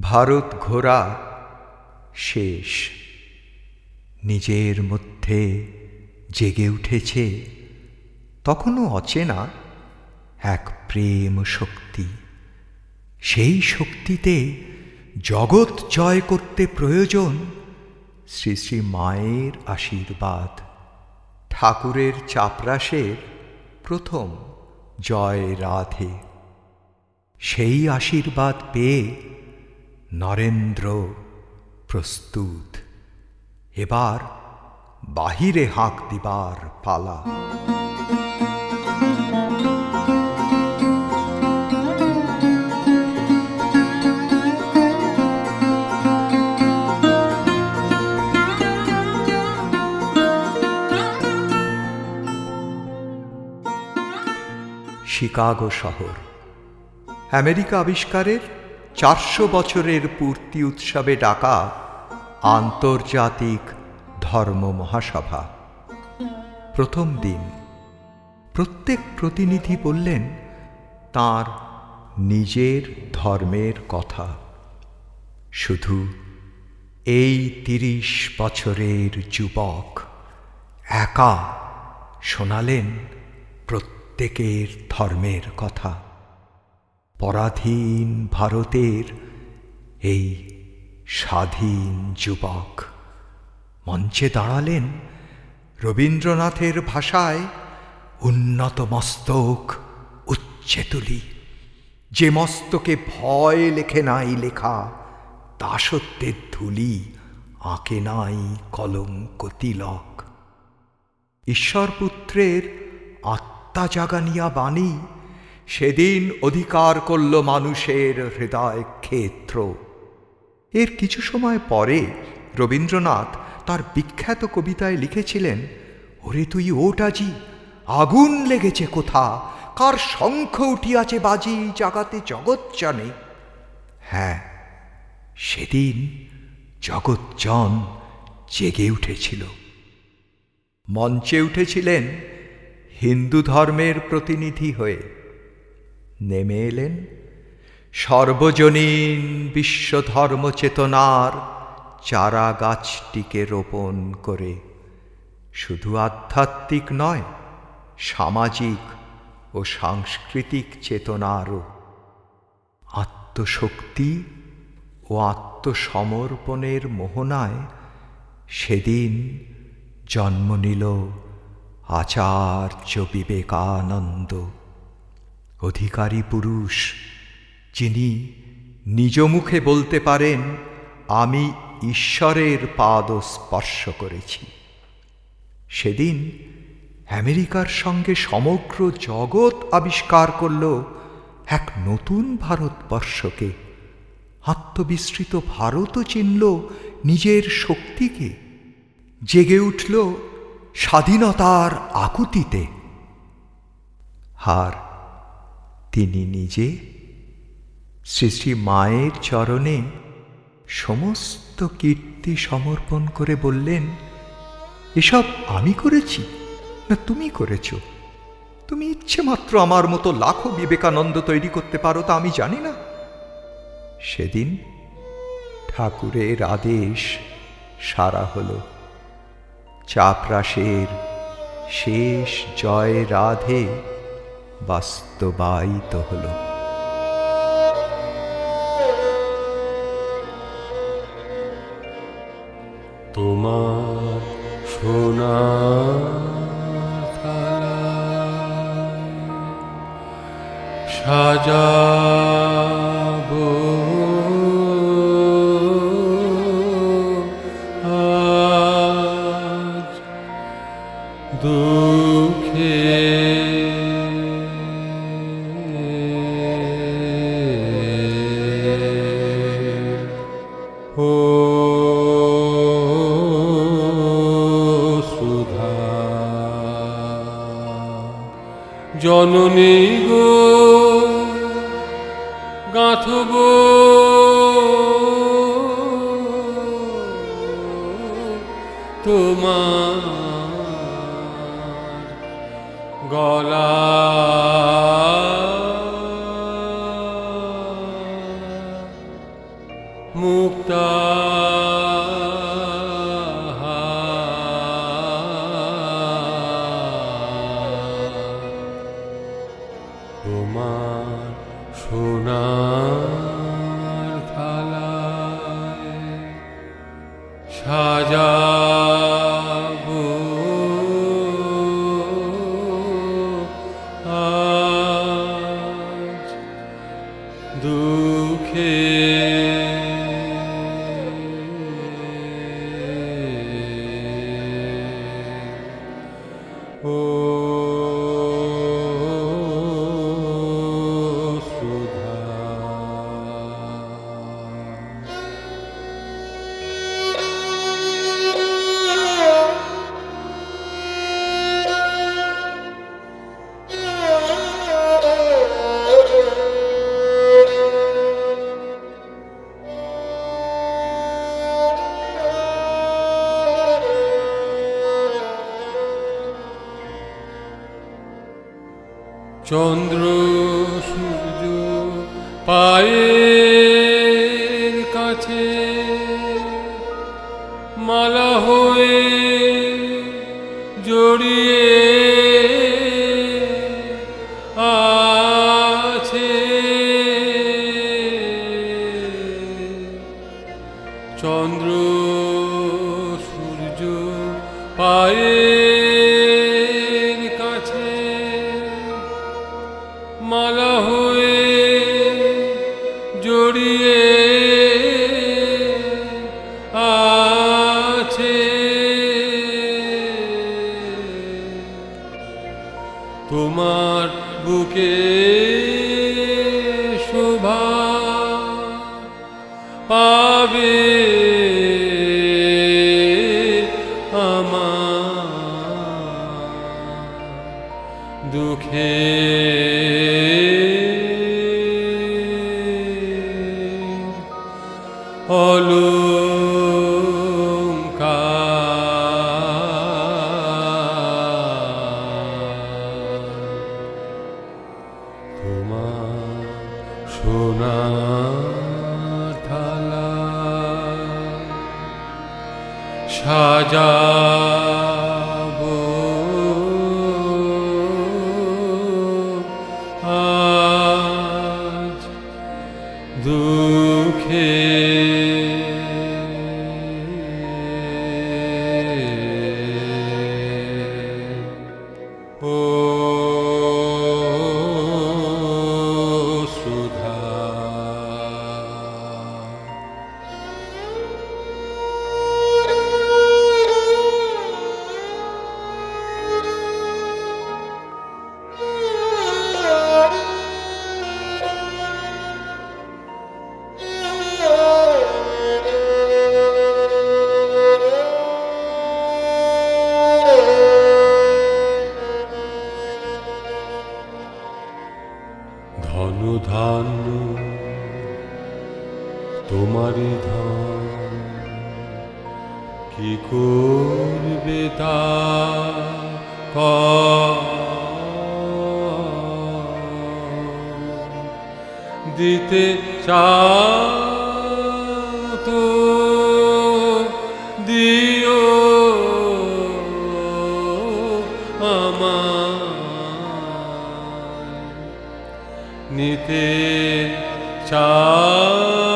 ভারত ঘোরা শেষ। নিজের মধ্যে জেগে উঠেছে তখনও অচেনা এক প্রেম শক্তি। সেই শক্তিতে জগৎ জয় করতে প্রয়োজন শ্রী শ্রী মায়ের আশীর্বাদ। ঠাকুরের চাপরাসের প্রথম জয় রাধে। সেই আশীর্বাদ পেয়ে নরেন্দ্র প্রস্তুত। এবার বাহিরে হাঁক দিবার পালা। শিকাগো শহর। আমেরিকা আবিষ্কারের চারশো বছরের পূর্তি উৎসবে ডাকা আন্তর্জাতিক ধর্ম মহাসভা। প্রথম দিন, প্রত্যেক প্রতিনিধি বললেন, তার নিজের ধর্মের কথা। শুধু এই তিরিশ বছরের যুবক একা শোনালেন প্রত্যেকের ধর্মের কথা। পরাধীন ভারতের এই স্বাধীন যুবক। মঞ্চে দাঁড়ালেন রবীন্দ্রনাথের ভাষায় উন্নত মস্তক উচ্চে তুলি যে মস্তকে ভয় লেখে নাই লেখা দাসত্বের ধুলি আঁকে নাই কলঙ্ক তিলক ঈশ্বরপুত্রের আত্মা জাগানিয়া বাণী সেদিন অধিকার করল মানুষের হৃদয় ক্ষেত্র। এর কিছু সময় পরে রবীন্দ্রনাথ তার বিখ্যাত কবিতায় লিখেছিলেন, ওরে তুই ওটাজি আগুন লেগেছে কোথা? কার শঙ্খ উঠিয়াছে বাজি জাগাতে জগৎ জানে? হ্যাঁ সেদিন জগৎজন জেগে উঠেছিল। মঞ্চে উঠেছিলেন হিন্দু ধর্মের প্রতিনিধি হয়ে। নেমে এলেন। সর্বজনীন বিশ্বধর্ম চেতনার চারা গাছটিকে রোপণ করে শুধু আধ্যাত্মিক নয়, সামাজিক ও সাংস্কৃতিক চেতনারও আত্মশক্তি ও আত্মসমর্পণের মোহনায় সেদিন জন্ম নিল আচার্য বিবেকানন্দ। অধিকারী পুরুষ, যিনি নিজ মুখে বলতে পারেন, আমি ঈশ্বরের পাদ স্পর্শ করেছি। সেদিন আমেরিকার সঙ্গে সমগ্র জগৎ আবিষ্কার করল এক নতুন ভারতবর্ষকে। আত্মবিস্তৃত ভারতও চিনল নিজের শক্তিকে। জেগে উঠল স্বাধীনতার আকুতিতে। হার তিনি নিজে শ্রী শ্রী মায়ের চরণে সমস্ত কীর্তি সমর্পণ করে বললেন, এসব আমি করেছি? না তুমি করেছ? তুমি ইচ্ছে মাত্র আমার মতো লাখো বিবেকানন্দ তৈরি করতে পারো তা আমি জানি না। সেদিন ঠাকুরের আদেশ সারা হলো। চাপরাসের শেষ জয় রাধে বাস্তবায়িত হলো। তোমার সোনা সাজাবো জননী গো গাঁথব। তোমার গলা ও চন্দ্র সূর্য পায়ের কাছে মালা হয়ে জড়িয়ে আছে। চন্দ্র সূর্য পায়ের তোমার বুকে শোভা পাবে দুঃখে কি করবে তা। দিতে তো দিও আমায় নিতে চাও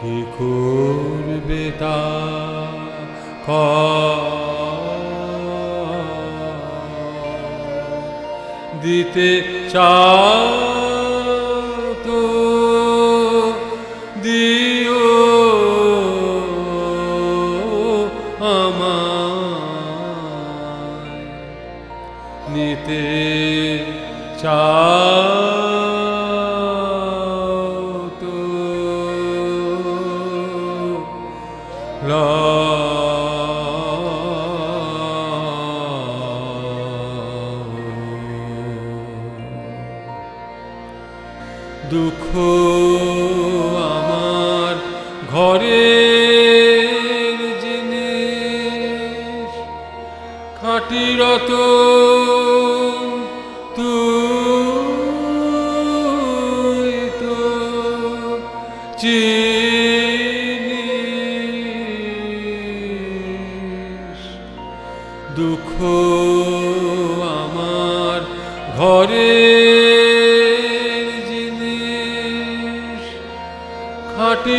কি করবে তা। দিতে তো দিও আমায় নিতে চাও খাঁটি রত তুই তো দুঃখ আমার ঘরে জিনিস। খাটি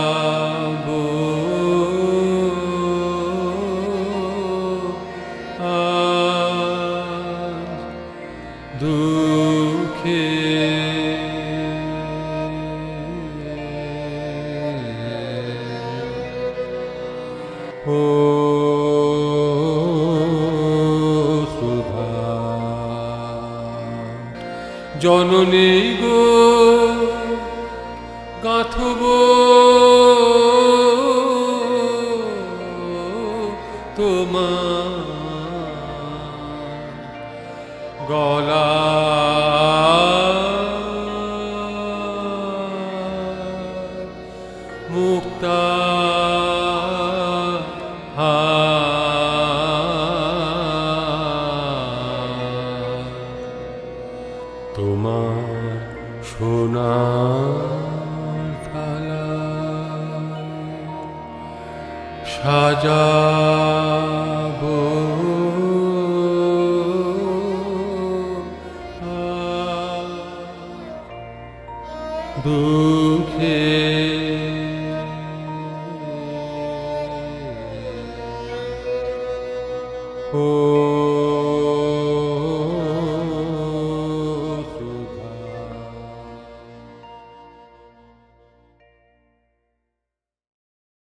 জননী গো গাথব। তোমার গলা। মুক্তা দুঃখে